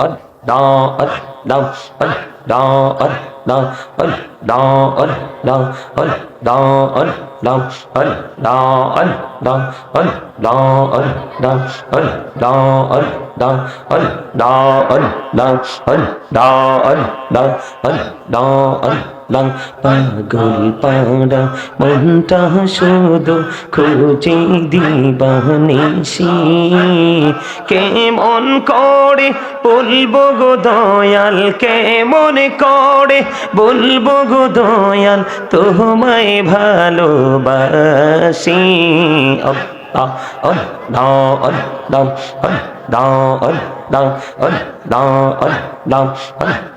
আর দা আর দা আর দা আর দা আর দা আর দা আর দা আর দা আর দা আর দা আর দা আর দা আর দা আর দা আর দা আর দা আর দা আর দা আর দা আর পাগলা পাগল পাড়া মনটা শুধু খুঁজে দিবানিসি কেমন করে বলব গো দয়াল, কেমন করে বলব গো দয়াল, তোমায় ভালোবাসি। da ân da ân da ân da ân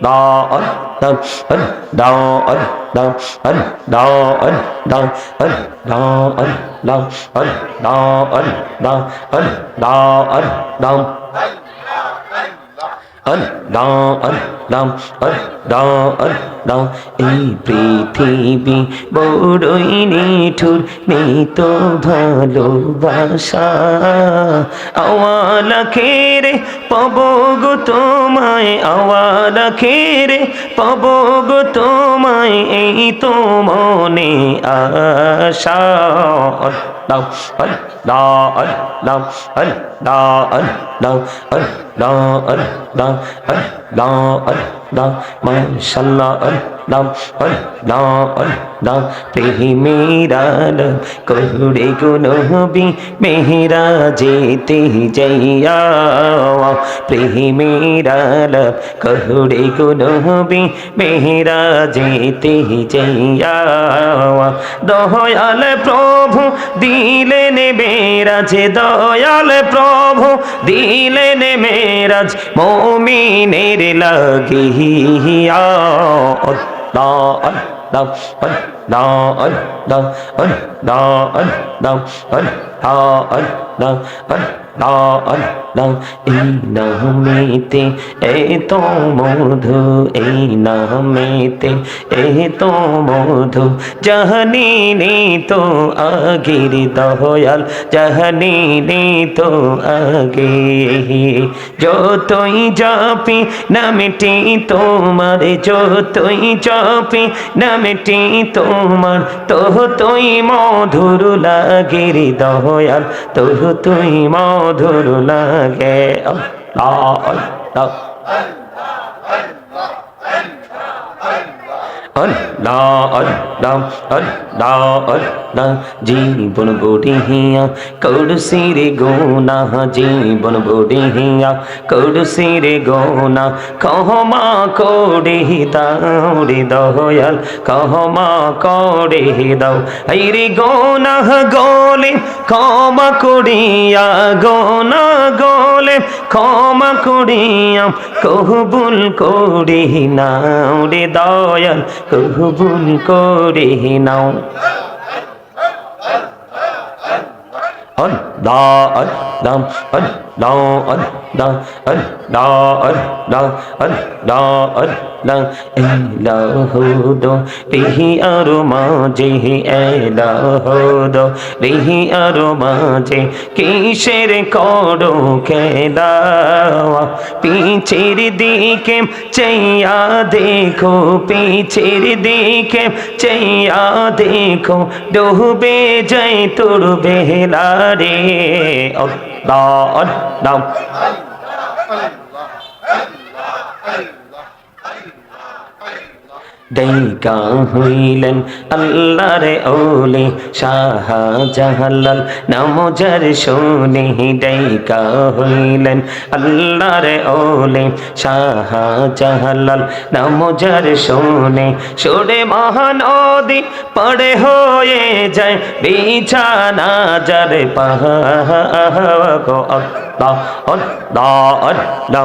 Allah Allah Allah আর দাম আর দাম আর দাম আর দাম এই পৃথিবী বড়ই নিঠুর নেই তো ভালোবাসা আওয়ালা খেরে পাব গো তোমায় আওয়ালা খেরে পাব গো তোমায় এই তো মনে আশা দাও দাও দাও দাও দাও দাও الله الله মেহরা যেতে যাইয়া প্রেমেরা করে গুণবি মেহরা যেতে যাইয়া দয়াল প্রভু দিলেন যে দয়াল প্রভু দিলেন মেয়ে মেরাজ মমিনের লাগিয়া Allah Allah Allah Allah Allah Allah Allah Allah এই নামেতে এত মধু, এই নামেতে এত মধু। জাহানি তো আগের দয়াল, জাহানি তো আগে। যতই জাপি, নামটি তোমার, যতই জাপি, নামটি তোমার তো তুই মধুর লাগে রে দয়াল তো তুই মধুর লাগে गे जीवन बोडिया कौड़ सिरे गोना। जीवन बोडिया कौड़ सिरे गोना। कहो कहमा कौड़े दौड़े कहो कहमा कौड़े दौ हरी गोना गोली ক্ষমা করিয়া গোনা গলে ক্ষমা করিয়া কহবুল করি নাও রে দয়াল কহবুল করি নাও। লা, আল লা আল লা আল লা আল লা আল, লা এলাহ দো রিহি আর মাঝে এলাহ দো রিহি আর মাঝে, কিসের করো খেলা? পিছের দিকে চাইয়া দেখো, পিছের দিকে চাইয়া দেখো, ডুবে যাই তোর বেলা রে। đo ấn đông ডাইকা হইলেন আল্লাহর ওলে শাহজাহালাল। নামজার শোনে ডাইকা হইলেন আল্লাহর ওলে শাহজাহালাল। নামজার শোনে সরে মহানদী পড়ে হয়ে যায়। বিছানা যার পাহা গো আল্লাহ আল্লাহ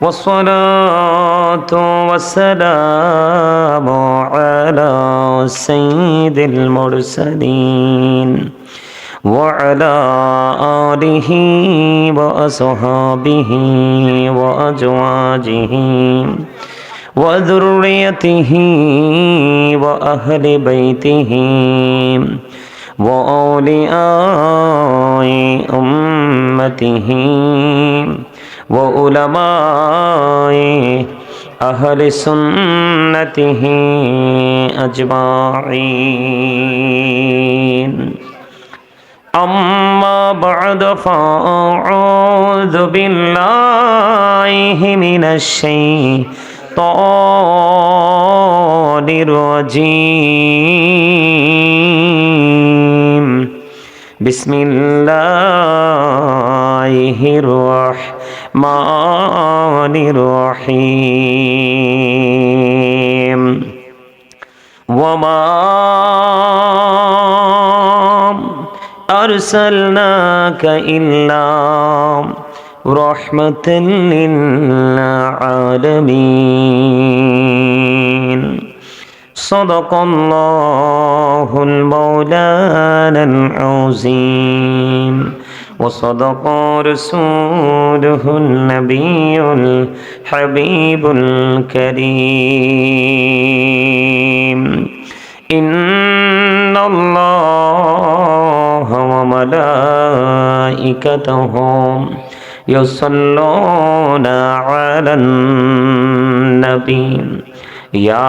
والصلاة والسلام على سيد المرسلين وعلى آله وأصحابه وأزواجه وذريته وأهل بيته وأولياء أمته وعلماء أهل سنته أجمعين أما بعد فأعوذ بالله من الشيطان الرجيم بسم الله الرحمن الرحيم. وما أرسلناك إلا رحمة للعالمين. صدق الله المولانا العظيم. وصدق رسوله النبي الحبيب الكريم. إن الله وملائكته يصلون على النبي. يا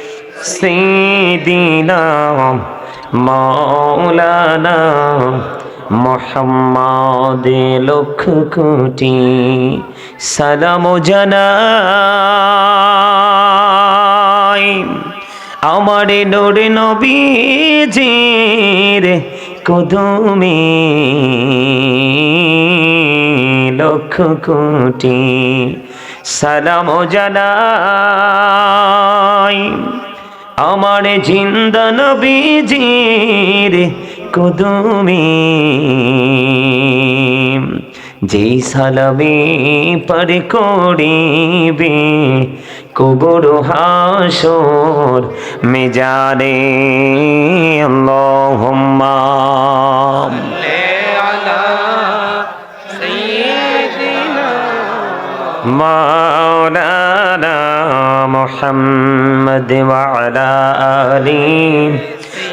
سيدنا مولانا মোহাম্মদ লক্ষ কোটি সালাম জানাই আমার নোর নবীজির কদমে লক্ষ কোটি সালাম জানাই আমার জিন্দা নবীজির কদমে। যে সালামে পার করিবে কবর হাসর মেজারে। আল্লাহুম্মা। مولانا محمد وعلى آل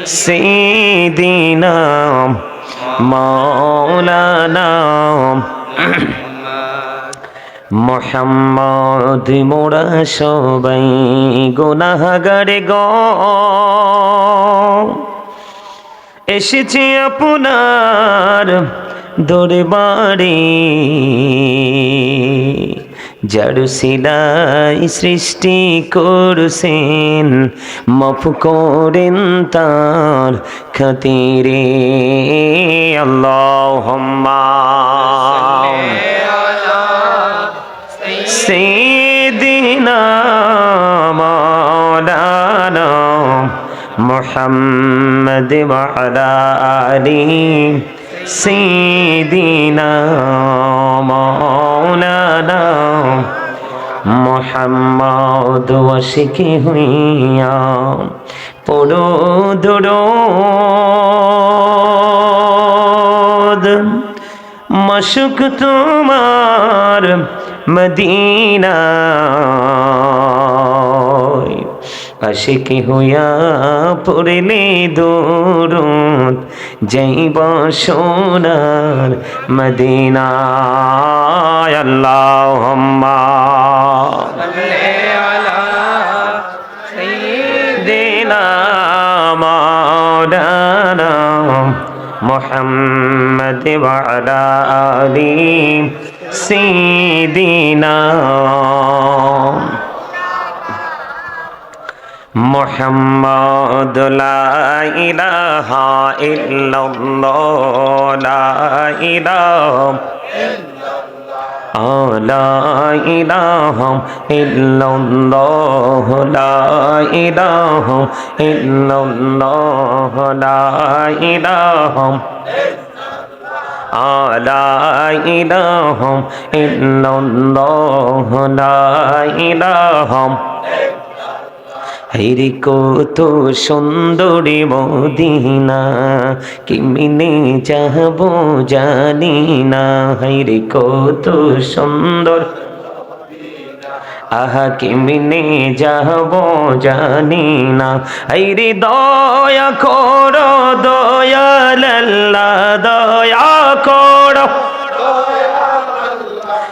سيدنا مولانا মোহাম্মদ মোরা সবাই গুনাহগারে গ এসেছি আপনার দরবারে যার সিলাই সৃষ্টি করছেন মাফ করেন তার খাতিরে। আল্লাহ সেদিনা মোহাম্মদ আলী سيدنا مولانا মোহাম্মদ ওয়াসিকে হইয়া পড়ো দরদ মশুক তোমার মদিনা আশিকি হইয়া পড়লে দরুদ যাইব সোনার মদিনায় আল্লাহুম্মা صل على سيدنا দিনা মাওলানা محمد وعلى آل سيدنا محمد لا إله إلا الله لا إله لا إله إلا الله لا إله إلا الله لا إله لا إله إلا الله لا إله হেরি কত সুন্দরী মদিনা, কিমিনে যাব জানি না। হেরি কত সুন্দর, আহা কিমিনে যাব জানি না। হেরি দয়া করো দয়াল্লা দয়া করো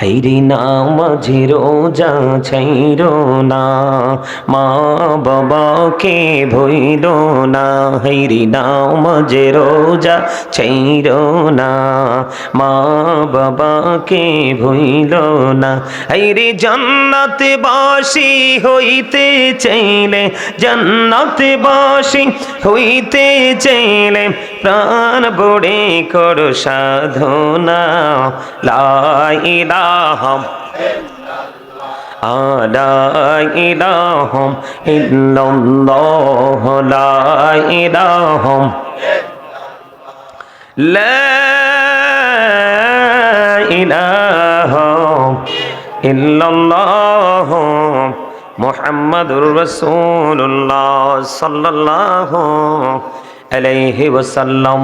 হেরি নামাজি রোজা ছাইর না। মা বাবাকে ভইল না, হেরি নামাজি রোজা ছাইর না। মা বাবাকে ভইল না, হেরি জান্নাতে বাসি হইতে চাইলে জান্নাতে বাসি হইতে চাইলে প্রাণ বড়ে কর সাধনা। লাই ইলাহম। লা ইলাহম ইল্লাল্লাহ লা ইলাহম। লা ইলাহম ইল্লাল্লাহ মুহাম্মাদুর রাসূলুল্লাহ সাল্লাল্লাহু আলাইহি ওয়াসাল্লাম।